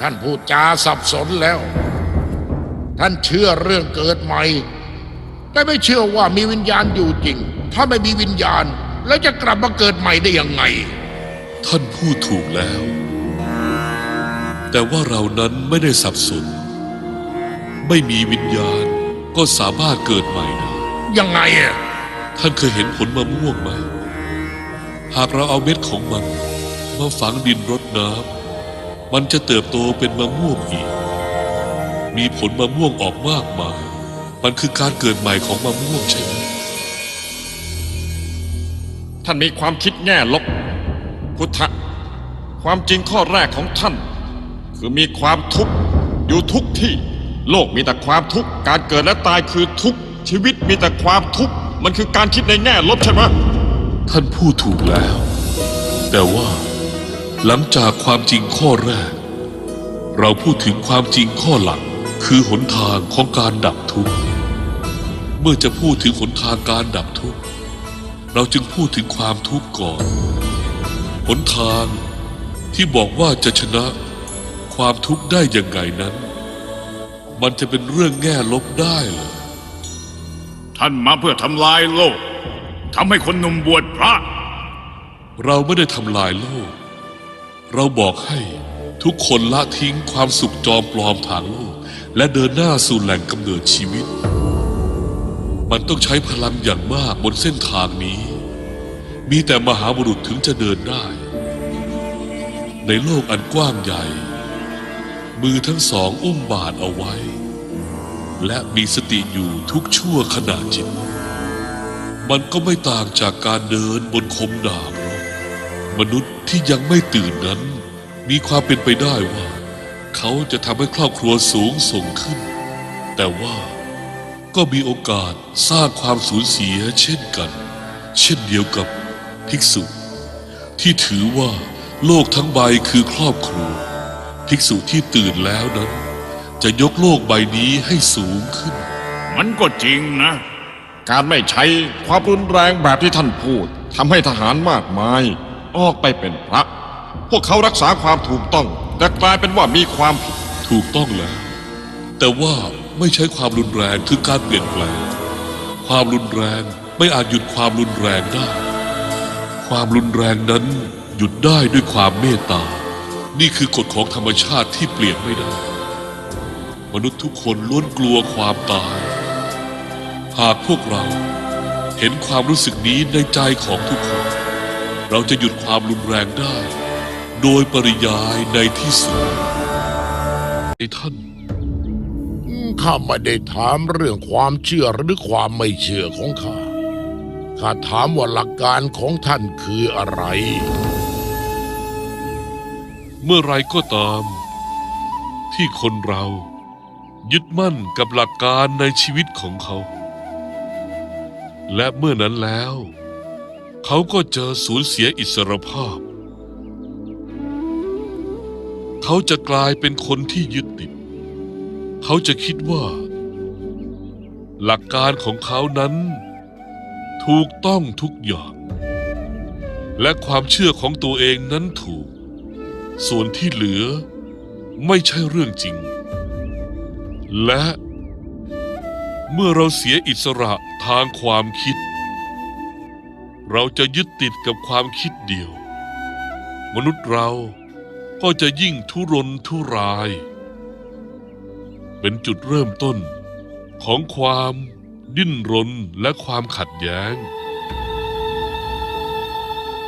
ท่านพูดจาสับสนแล้ว ท่านเชื่อเรื่องเกิดใหม่ แต่ไม่เชื่อว่ามีวิญญาณอยู่จริง ถ้าไม่มีวิญญาณแล้วจะกลับมาเกิดใหม่ได้ยังไง ท่านพูดถูกแล้ว แต่ว่าเรานั้นไม่ได้สับสน ไม่มีวิญญาณก็สามารถเกิดใหม่ได้ ยังไงอะ ท่านเคยเห็นผลมะม่วงไหม หากเราเอาเม็ดของมัน มาฝังดินรดน้ำ มันจะเติบโตเป็นมะม่วงอีก มีผลมะม่วงออกมากมาย มันคือการเกิดใหม่ของมะม่วงใช่ไหม ท่านมีความคิดแง่ลบ พุทธะ ความจริงข้อแรกของท่าน คือมีความทุกข์อยู่ทุกที่ โลกมีแต่ความทุกข์ การเกิดและตายคือทุกข์ ชีวิตมีแต่ความทุกข์ มันคือการคิดในแง่ลบใช่ไหม ท่านพูดถูกแล้ว แต่ว่า หลังจากความจริงข้อแรก เราพูดถึงความจริงข้อหลังคือหนทางของการดับทุกข์ เมื่อจะพูดถึงหนทางการดับทุกข์ เราจึงพูดถึงความทุกข์ก่อน หนทางที่บอกว่าจะชนะความทุกข์ได้ยังไงนั้น มันจะเป็นเรื่องแง่ลบได้เหรอท่านมาเพื่อทำลายโลกทำให้คนหนุ่มบวชพระ เราไม่ได้ทำลายโลก เราบอกให้ทุกคนละทิ้งความสุขจอมปลอมทางโลก และเดินหน้าสู่แหล่งกำเนิดชีวิต มันต้องใช้พลังอย่างมากบนเส้นทางนี้ มีแต่มหาบุรุษถึงจะเดินได้ ในโลกอันกว้างใหญ่ มือทั้งสองอุ้มบาทเอาไว้ และมีสติอยู่ทุกชั่วขณะจิต มันก็ไม่ต่างจากการเดินบนคมดาบ มนุษย์ที่ยังไม่ตื่นนั้น มีความเป็นไปได้ว่า เขาจะทำให้ครอบครัวสูงส่งขึ้น แต่ว่าก็มีโอกาสสร้างความสูญเสียเช่นกัน เช่นเดียวกับภิกษุ ที่ถือว่าโลกทั้งใบคือครอบครัว ภิกษุที่ตื่นแล้วนั้น จะยกโลกใบนี้ให้สูงขึ้น มันก็จริงนะ การไม่ใช้ความรุนแรงแบบที่ท่านพูดทำให้ทหารมากมาย ออกไปเป็นพระ พวกเขารักษาความถูกต้อง แต่กลายเป็นว่ามีความผิด ถูกต้องแล้ว แต่ว่าไม่ใช้ความรุนแรงคือการเปลี่ยนแปลง ความรุนแรงไม่อาจหยุดความรุนแรงได้ ความรุนแรงนั้นหยุดได้ด้วยความเมตตา นี่คือกฎของธรรมชาติที่เปลี่ยนไม่ได้ มนุษย์ทุกคนล้วนกลัวความตาย หากพวกเราเห็นความรู้สึกนี้ในใจของทุกคน เราจะหยุดความรุนแรงได้ โดยปริยายในที่สุดไอ้ท่าน ข้าไม่ได้ถามเรื่องความเชื่อหรือความไม่เชื่อของข้า ข้าถามว่าหลักการของท่านคืออะไร เมื่อไรก็ตาม ที่คนเรายึดมั่นกับหลักการในชีวิตของเขา และเมื่อนั้นแล้ว เขาก็เจอสูญเสียอิสรภาพ เขาจะกลายเป็นคนที่ยึดติด เขาจะคิดว่า หลักการของเขานั้น ถูกต้องทุกอย่าง และความเชื่อของตัวเองนั้นถูก ส่วนที่เหลือไม่ใช่เรื่องจริง และเมื่อเราเสียอิสระทางความคิด เราจะยึดติดกับความคิดเดียว มนุษย์เราก็จะยิ่งทุรนทุราย เป็นจุดเริ่มต้นของความดิ้นรนและความขัดแย้ง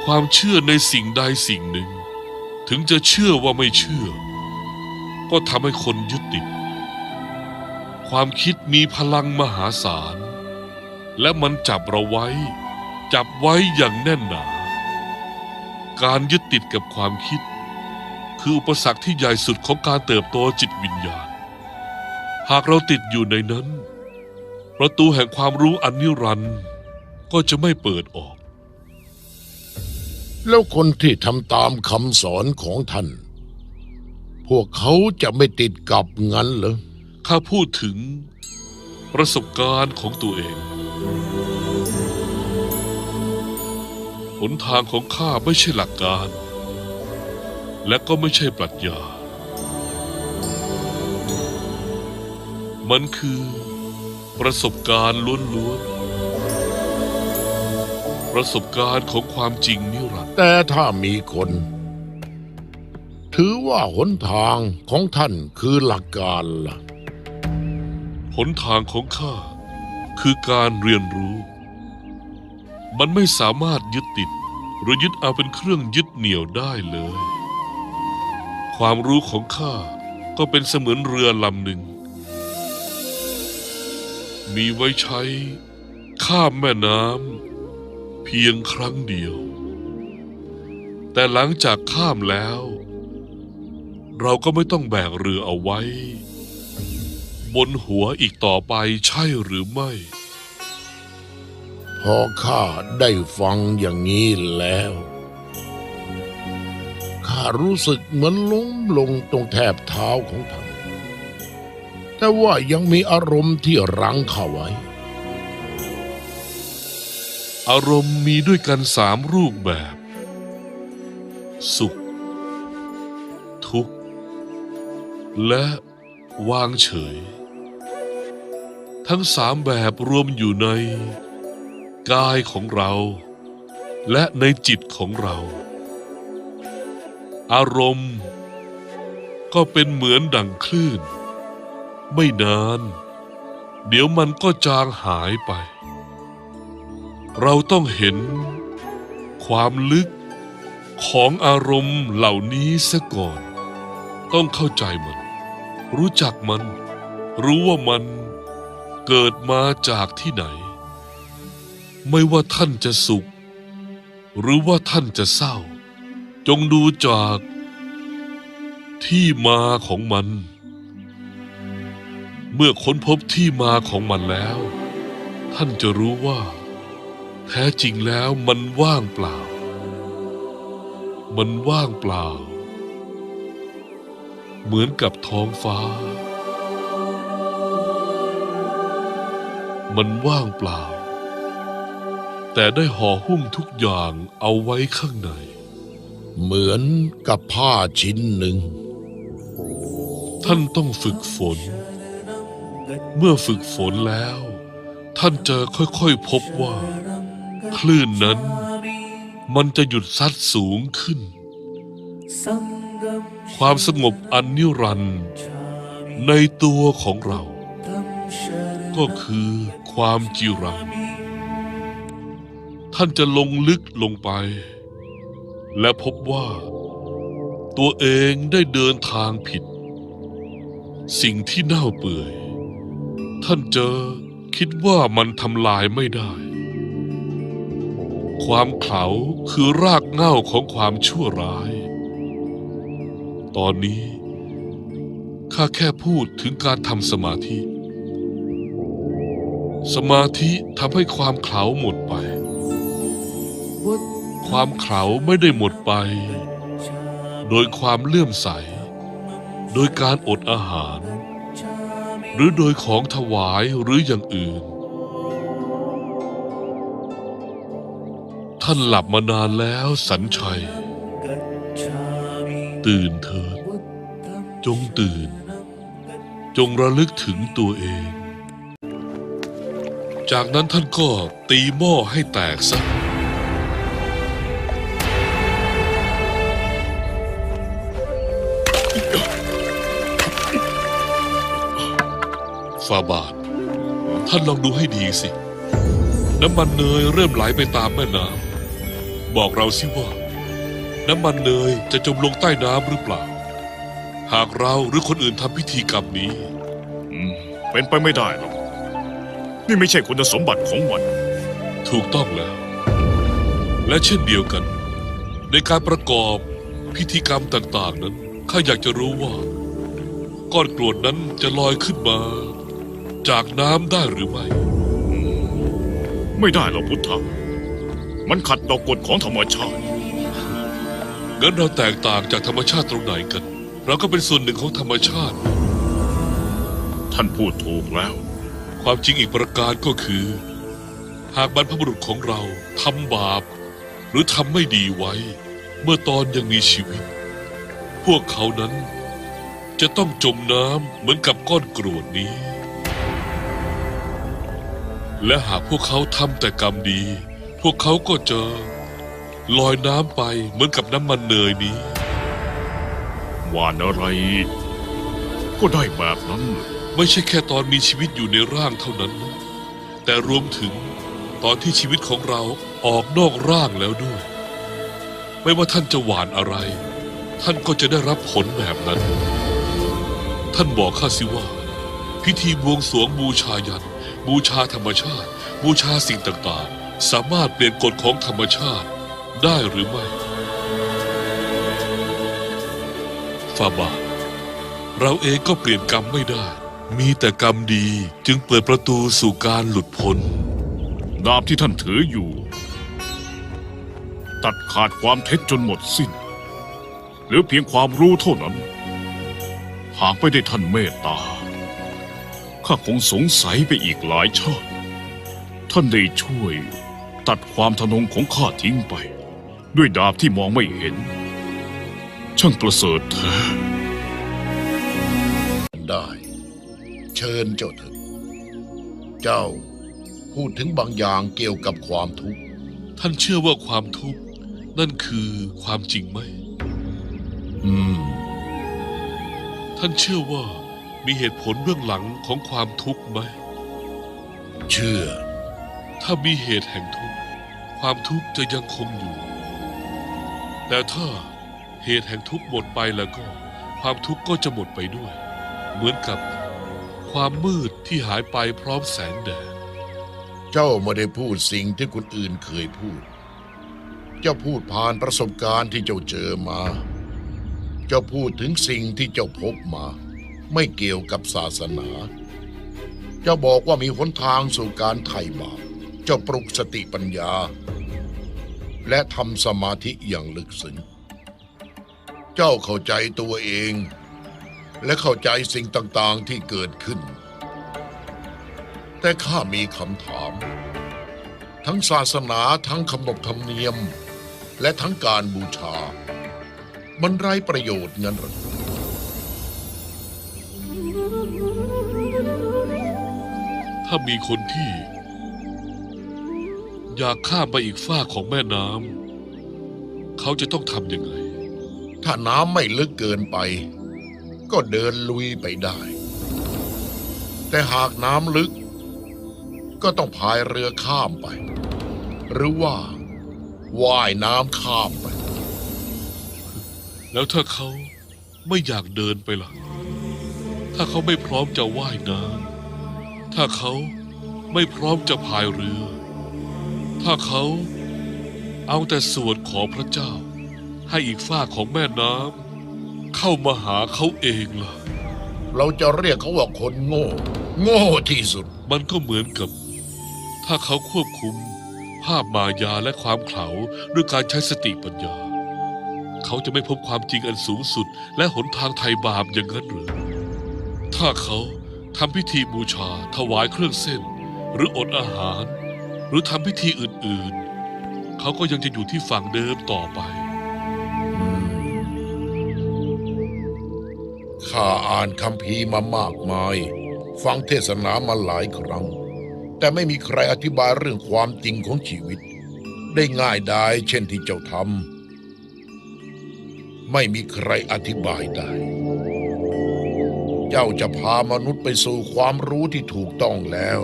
ความเชื่อในสิ่งใดสิ่งหนึ่ง ถึงจะเชื่อว่าไม่เชื่อ ก็ทำให้คนยึดติด ความคิดมีพลังมหาศาล และมันจับเราไว้ จับไว้อย่างแน่นหนา การยึดติดกับความคิด คืออุปสรรคที่ใหญ่สุดของการเติบโตจิตวิญญาณ หากเราติดอยู่ในนั้น ประตูแห่งความรู้อันนิรันดร์ก็จะไม่เปิดออก แล้วคนที่ทำตามคำสอนของท่าน พวกเขาจะไม่ติดกับงั้นเหรอ ข้าพูดถึงประสบการณ์ของตัวเอง หนทางของข้าไม่ใช่หลักการ และก็ไม่ใช่ปรัชญา มันคือประสบการณ์ล้วนๆ ประสบการณ์ของความจริงนิรันดร์แต่ถ้ามีคน ถือว่าหนทางของท่านคือหลักการล่ะ หนทางของข้าคือการเรียนรู้ มันไม่สามารถยึดติด หรือยึดเอาเป็นเครื่องยึดเหนี่ยวได้เลย ความรู้ของข้าก็เป็นเสมือนเรือลำหนึ่ง มีไว้ใช้ข้ามแม่น้ำเพียงครั้งเดียว แต่หลังจากข้ามแล้ว เราก็ไม่ต้องแบกเรือเอาไว้ บนหัวอีกต่อไปใช่หรือไม่ พอข้าได้ฟังอย่างนี้แล้ว ข้ารู้สึกเหมือนล้มลงตรงแทบเท้าของท่าน แต่ว่ายังมีอารมณ์ที่รั้งข้าไว้ อารมณ์มีด้วยกันสามรูปแบบ สุข ทุกข์ และวางเฉย ทั้งสามแบบรวมอยู่ใน กายของเรา และในจิตของเรา อารมณ์ ก็เป็นเหมือนดังคลื่น ไม่นาน เดี๋ยวมันก็จางหายไป เราต้องเห็น ความลึกของอารมณ์เหล่านี้ซะก่อน ต้องเข้าใจมัน รู้จักมัน รู้ว่ามันเกิดมาจากที่ไหน ไม่ว่าท่านจะสุข หรือว่าท่านจะเศร้า จงดูจากที่มาของมัน เมื่อค้นพบที่มาของมันแล้ว ท่านจะรู้ว่า แท้จริงแล้วมันว่างเปล่า มันว่างเปล่า เหมือนกับท้องฟ้า มันว่างเปล่า แต่ได้ห่อหุ้มทุกอย่างเอาไว้ข้างใน เหมือนกับผ้าชิ้นหนึ่ง ท่านต้องฝึกฝน เมื่อฝึกฝนแล้ว ท่านจะค่อยๆพบว่า คลื่นนั้น มันจะหยุดซัดสูงขึ้น ความสงบอันนิรันดร์ในตัวของเรา ก็คือความจิรัง ท่านจะลงลึกลงไป และพบว่า ตัวเองได้เดินทางผิด สิ่งที่เน่าเปื่อย ท่านเจอคิดว่ามันทำลายไม่ได้ ความเขลาคือรากเหง้าของความชั่วร้าย ตอนนี้ข้าแค่พูดถึงการทำสมาธิ สมาธิทำให้ความเขลาหมดไป ความเขาไม่ได้หมดไป โดยความเลื่อมใส โดยการอดอาหาร หรือโดยของถวายหรืออย่างอื่น ท่านหลับมานานแล้วสัญชัย ตื่นเถิด จงตื่น จงระลึกถึงตัวเอง จากนั้นท่านก็ตีหม้อให้แตกซะ ฟาบาท ท่านลองดูให้ดีสิ น้ำมันเนยเริ่มไหลไปตามแม่น้ำบอกเราสิว่า น้ำมันเนยจะจมลงใต้น้ำหรือเปล่า หากเราหรือคนอื่นทำพิธีกรรมนี้อืมเป็นไปไม่ได้หรอก นี่ไม่ใช่คุณสมบัติของมัน ถูกต้องแล้ว และเช่นเดียวกัน ในการประกอบพิธีกรรมต่าง ๆ นั้นข้าอยากจะรู้ว่า ก้อนกรวดนั้นจะลอยขึ้นมา จากน้ำได้หรือไม่ ไม่ได้หรอกพุทธะมันขัดต่อกฎของธรรมชาติ งั้นเราแตกต่างจากธรรมชาติตรงไหนกัน เราก็เป็นส่วนหนึ่งของธรรมชาติ ท่านพูดถูกแล้ว ความจริงอีกประการก็คือ หากบรรพบุรุษของเราทำบาป หรือทำไม่ดีไว้ เมื่อตอนยังมีชีวิต พวกเขานั้นจะต้องจมน้ำเหมือนกับก้อนกรวดนี้ และหากพวกเขาทำแต่กรรมดี พวกเขาก็จะลอยน้ำไปเหมือนกับน้ำมันเนยนี้ หวานอะไร ก็ได้แบบนั้นเลยไม่ใช่แค่ตอนมีชีวิตอยู่ในร่างเท่านั้นนะแต่รวมถึงตอนที่ชีวิตของเราออกนอกร่างแล้วด้วย ไม่ว่าท่านจะหวานอะไร ท่านก็จะได้รับผลแบบนั้น ท่านบอกข้าสิว่า พิธีบวงสรวงบูชายัน บูชาธรรมชาติ บูชาสิ่งต่างๆ สามารถเปลี่ยนกฎของธรรมชาติได้หรือไม่ฟาบาเราเองก็เปลี่ยนกรรมไม่ได้ มีแต่กรรมดีจึงเปิดประตูสู่การหลุดพ้น ดาบที่ท่านถืออยู่ ตัดขาดความเท็จจนหมดสิ้น หรือเพียงความรู้เท่านั้น หากไม่ได้ท่านเมตตา ข้าคงสงสัยไปอีกหลายชาติ ท่านได้ช่วยตัดความทะนงของข้าทิ้งไป ด้วยดาบที่มองไม่เห็น ช่างประเสริฐแท้ได้ เชิญเจ้าเถิดเจ้าพูดถึงบางอย่างเกี่ยวกับความทุกข์ ท่านเชื่อว่าความทุกข์นั่นคือความจริงไหม อืม ท่านเชื่อว่า มีเหตุผลเบื้องหลังของความทุกข์ไหม เชื่อ ถ้ามีเหตุแห่งทุกข์ ความทุกข์จะยังคงอยู่ แต่ถ้าเหตุแห่งทุกข์หมดไปแล้วก็ ความทุกข์ก็จะหมดไปด้วย เหมือนกับความมืดที่หายไปพร้อมแสงแดด เจ้าไม่ได้พูดสิ่งที่คนอื่นเคยพูด เจ้าพูดผ่านประสบการณ์ที่เจ้าเจอมา เจ้าพูดถึงสิ่งที่เจ้าพบมา ไม่เกี่ยวกับศาสนา เจ้าบอกว่ามีหนทางสู่การไถ่บาปเจ้าปลุกสติปัญญา และทำสมาธิอย่างลึกซึ้งเจ้าเข้าใจตัวเอง และเข้าใจสิ่งต่างๆที่เกิดขึ้น แต่ข้ามีคำถาม ทั้งศาสนาทั้งคำนบธรรมเนียม และทั้งการบูชา มันไร้ประโยชน์งั้นหรือ ถ้ามีคนที่ อยากข้ามไปอีกฝ้ากของแม่น้ำเขาจะต้องทำยังไง ถ้าน้ำไม่ลึกเกินไป ก็เดินลุยไปได้ แต่หากน้ำลึก ก็ต้องพายเรือข้ามไป หรือว่าว่ายน้ำข้ามไป แล้วถ้าเขาไม่อยากเดินไปล่ะ ถ้าเขาไม่พร้อมจะว่ายน้ำ ถ้าเขาไม่พร้อมจะพายเรือ ถ้าเขาเอาแต่สวดขอพระเจ้า ให้อีกฝ้ากของแม่น้ำเข้ามาหาเขาเองล่ะ เราจะเรียกเขาว่าคนโง่ โง่ที่สุด มันก็เหมือนกับ ถ้าเขาควบคุมภาพมายาและความเขลาด้วยการใช้สติปัญญา เขาจะไม่พบความจริงอันสูงสุดและหนทางไถ่บาปอย่างนั้นหรือ ถ้าเขา ทำพิธีบูชาถวายเครื่องเส้น หรืออดอาหาร หรือทำพิธีอื่นๆ เขาก็ยังจะอยู่ที่ฝั่งเดิมต่อไปข้าอ่านคำพีมามากมาย ฟังเทศนามาหลายครั้ง แต่ไม่มีใครอธิบายเรื่องความจริงของชีวิต ได้ง่ายดายเช่นที่เจ้าทำไม่มีใครอธิบายได้ เจ้าจะพามนุษย์ไปสู่ความรู้ที่ถูกต้องแล้ว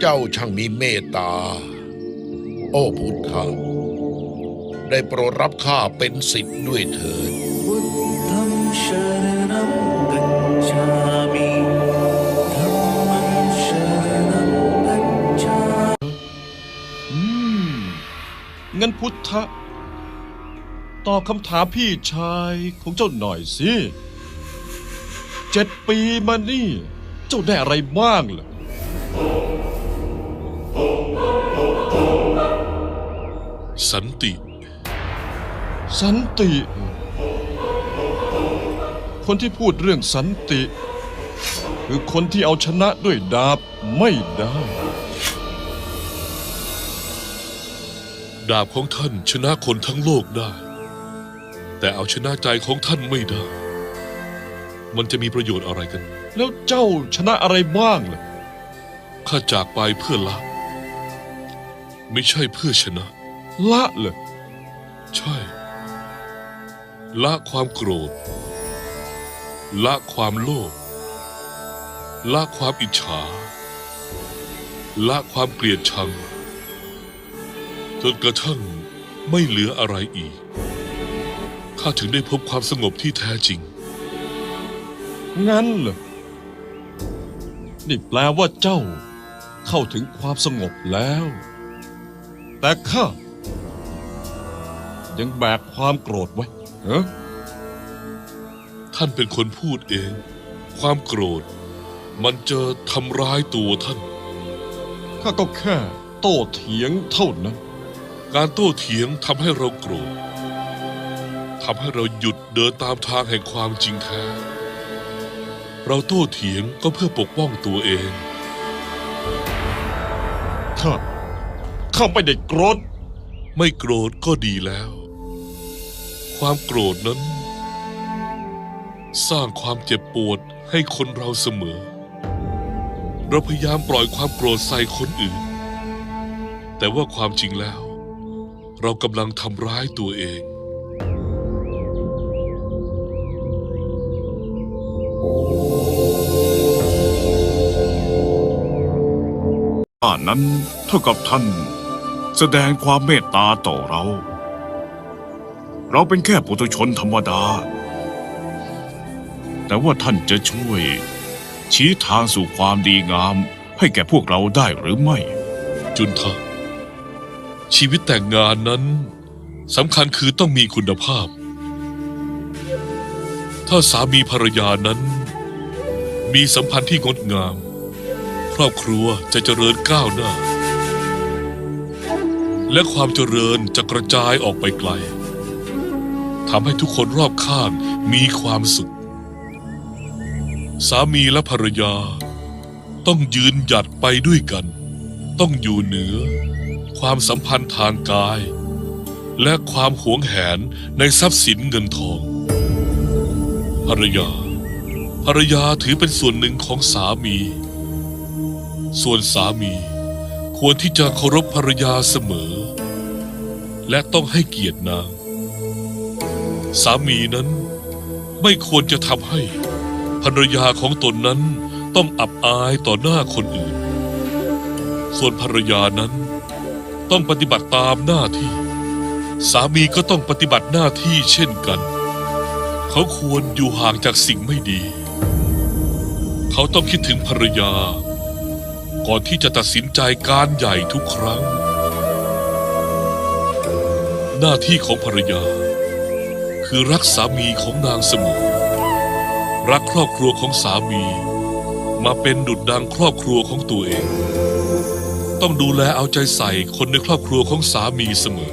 เจ้าช่างมีเมตตา โอ้พุทธะได้โปรดรับข้าเป็นสิทธิ์ด้วยเถิดงั้นพุทธะตอบคำถามพี่ชายของเจ้าหน่อยสิ เจ็ดปีมานี่ เจ้าได้อะไรบ้างล่ะ สันติ สันติ คนที่พูดเรื่องสันติ คือคนที่เอาชนะด้วยดาบไม่ได้ ดาบของท่านชนะคนทั้งโลกได้ แต่เอาชนะใจของท่านไม่ได้ มันจะมีประโยชน์อะไรกัน แล้วเจ้าชนะอะไรบ้างล่ะข้าจากไปเพื่อละ ไม่ใช่เพื่อชนะ ละเลยใช่ ละความโกรธ ละความโลภละความอิจฉา ละความเกลียดชัง จนกระทั่งไม่เหลืออะไรอีก ข้าถึงได้พบความสงบที่แท้จริง งั้นเหรอ นี่แปลว่าเจ้าเข้าถึงความสงบแล้ว แต่ข้ายังแบกความโกรธไว้เหรอท่านเป็นคนพูดเอง ความโกรธ มันจะทำร้ายตัวท่าน ข้าก็แค่โต้เถียงเท่านั้น การโต้เถียงทำให้เราโกรธทำให้เราหยุดเดินตามทางแห่งความจริงแท้ เราโต้เถียงก็เพื่อปกป้องตัวเอง ข้า ข้าไม่ได้โกรธ ไม่โกรธก็ดีแล้ว ความโกรธนั้น สร้างความเจ็บปวดให้คนเราเสมอ เราพยายามปล่อยความโกรธใส่คนอื่น แต่ว่าความจริงแล้ว เรากำลังทำร้ายตัวเอง นนั้นเท่ากับท่าน แสดงความเมตตาต่อเรา เราเป็นแค่ปุถุชนธรรมดา แต่ว่าท่านจะช่วย ชี้ทางสู่ความดีงามให้แก่พวกเราได้หรือไม่ จุนทะชีวิตแต่งงานนั้นสำคัญคือต้องมีคุณภาพ ถ้าสามีภรรยานั้น มีสัมพันธ์ที่งดงาม ครอบครัวจะเจริญก้าวหน้า และความเจริญจะกระจายออกไปไกลทำให้ทุกคนรอบข้างมีความสุข สามีและภรรยา ต้องยืนหยัดไปด้วยกัน ต้องอยู่เหนือ ความสัมพันธ์ทางกาย และความหวงแหนในทรัพย์สินเงินทอง ภรรยา ภรรยาถือเป็นส่วนหนึ่งของสามี ส่วนสามีควรที่จะเคารพภรรยาเสมอ และต้องให้เกียรตินาง สามีนั้นไม่ควรจะทำให้ภรรยาของตนนั้นต้องอับอายต่อหน้าคนอื่น ส่วนภรรยานั้นต้องปฏิบัติตามหน้าที่ สามีก็ต้องปฏิบัติหน้าที่เช่นกัน เขาควรอยู่ห่างจากสิ่งไม่ดี เขาต้องคิดถึงภรรยา ก่อนที่จะตัดสินใจการใหญ่ทุกครั้ง หน้าที่ของภรรยา คือรักสามีของนางเสมอ รักครอบครัวของสามี มาเป็นดุจดังครอบครัวของตัวเอง ต้องดูแลเอาใจใส่คนในครอบครัวของสามีเสมอ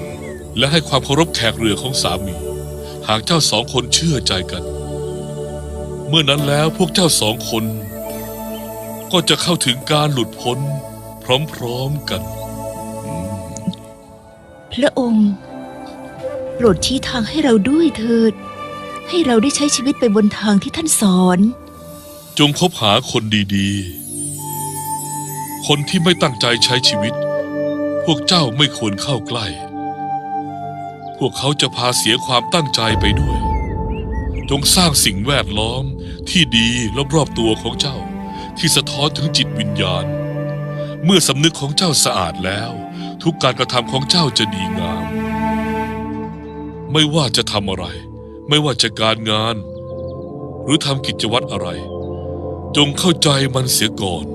และให้ความเคารพแขกเรือของสามี หากเจ้าสองคนเชื่อใจกัน เมื่อนั้นแล้วพวกเจ้าสองคน ก็จะเข้าถึงการหลุดพ้น พร้อมๆกัน พระองค์โปรดชี้ทางให้เราด้วยเถิด ให้เราได้ใช้ชีวิตไปบนทางที่ท่านสอน จงคบหาคนดีๆ คนที่ไม่ตั้งใจใช้ชีวิต พวกเจ้าไม่ควรเข้าใกล้ พวกเขาจะพาเสียความตั้งใจไปด้วย จงสร้างสิ่งแวดล้อมที่ดีรอบๆตัวของเจ้า ที่สะท้อนถึงจิตวิญญาณ เมื่อสำนึกของเจ้าสะอาดแล้ว ทุกการกระทำของเจ้าจะดีงาม ไม่ว่าจะทำอะไร ไม่ว่าจะการงาน หรือทำกิจวัตรอะไร จงเข้าใจมันเสียก่อน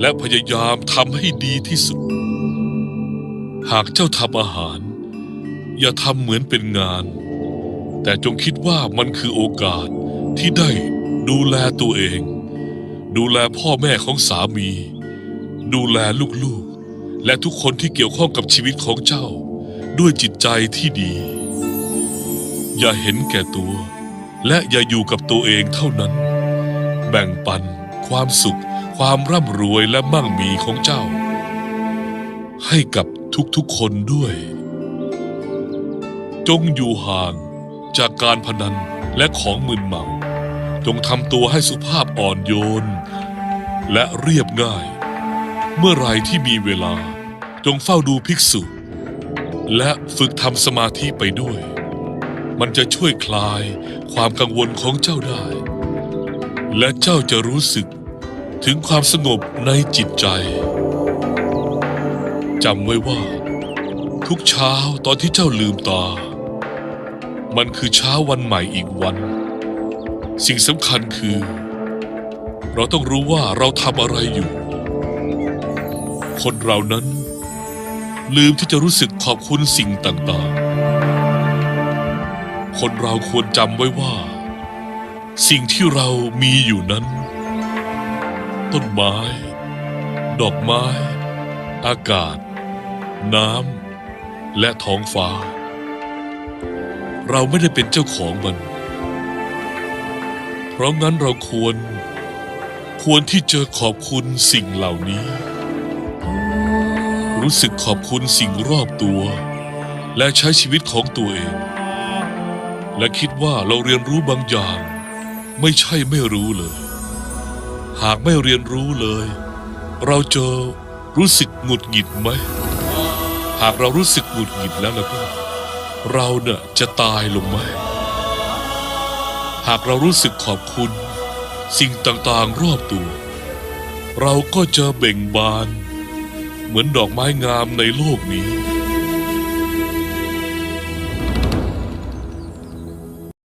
และพยายามทำให้ดีที่สุด หากเจ้าทำอาหาร อย่าทำเหมือนเป็นงาน แต่จงคิดว่ามันคือโอกาสที่ได้ดูแลตัวเอง ดูแลพ่อแม่ของสามี ดูแลลูกๆ และทุกคนที่เกี่ยวข้องกับชีวิตของเจ้า ด้วยจิตใจที่ดี อย่าเห็นแก่ตัว และอย่าอยู่กับตัวเองเท่านั้น แบ่งปัน ความสุข ความร่ำรวยและมั่งมีของเจ้า ให้กับทุกๆคนด้วย จงอยู่ห่างจากการพนันและของมึนเมา จงทำตัวให้สุภาพอ่อนโยน และเรียบง่าย เมื่อไรที่มีเวลา จงเฝ้าดูภิกษุ และฝึกทำสมาธิไปด้วย มันจะช่วยคลายความกังวลของเจ้าได้ และเจ้าจะรู้สึกถึงความสงบในจิตใจจำไว้ว่า ทุกเช้าตอนที่เจ้าลืมตา มันคือเช้าวันใหม่อีกวัน สิ่งสำคัญคือ เราต้องรู้ว่าเราทำอะไรอยู่ คนเรานั้น ลืมที่จะรู้สึกขอบคุณสิ่งต่างๆ คนเราควรจำไว้ว่า สิ่งที่เรามีอยู่นั้น ต้นไม้ ดอกไม้ อากาศ น้ำและท้องฟ้า เราไม่ได้เป็นเจ้าของมัน เพราะงั้นเราควร ควรที่จะขอบคุณสิ่งเหล่านี้ รู้สึกขอบคุณสิ่งรอบตัว และใช้ชีวิตของตัวเอง และคิดว่าเราเรียนรู้บางอย่าง ไม่ใช่ไม่รู้เลย หากไม่เรียนรู้เลย เราจะรู้สึกหงุดหงิดไหม หากเรารู้สึกหงุดหงิดแล้วล้วก็ เราเน่ะจะตายลงไหม หากเรารู้สึกขอบคุณ สิ่งต่างๆรอบตัว เราก็จะเบ่งบาน เหมือนดอกไม้งามในโลกนี้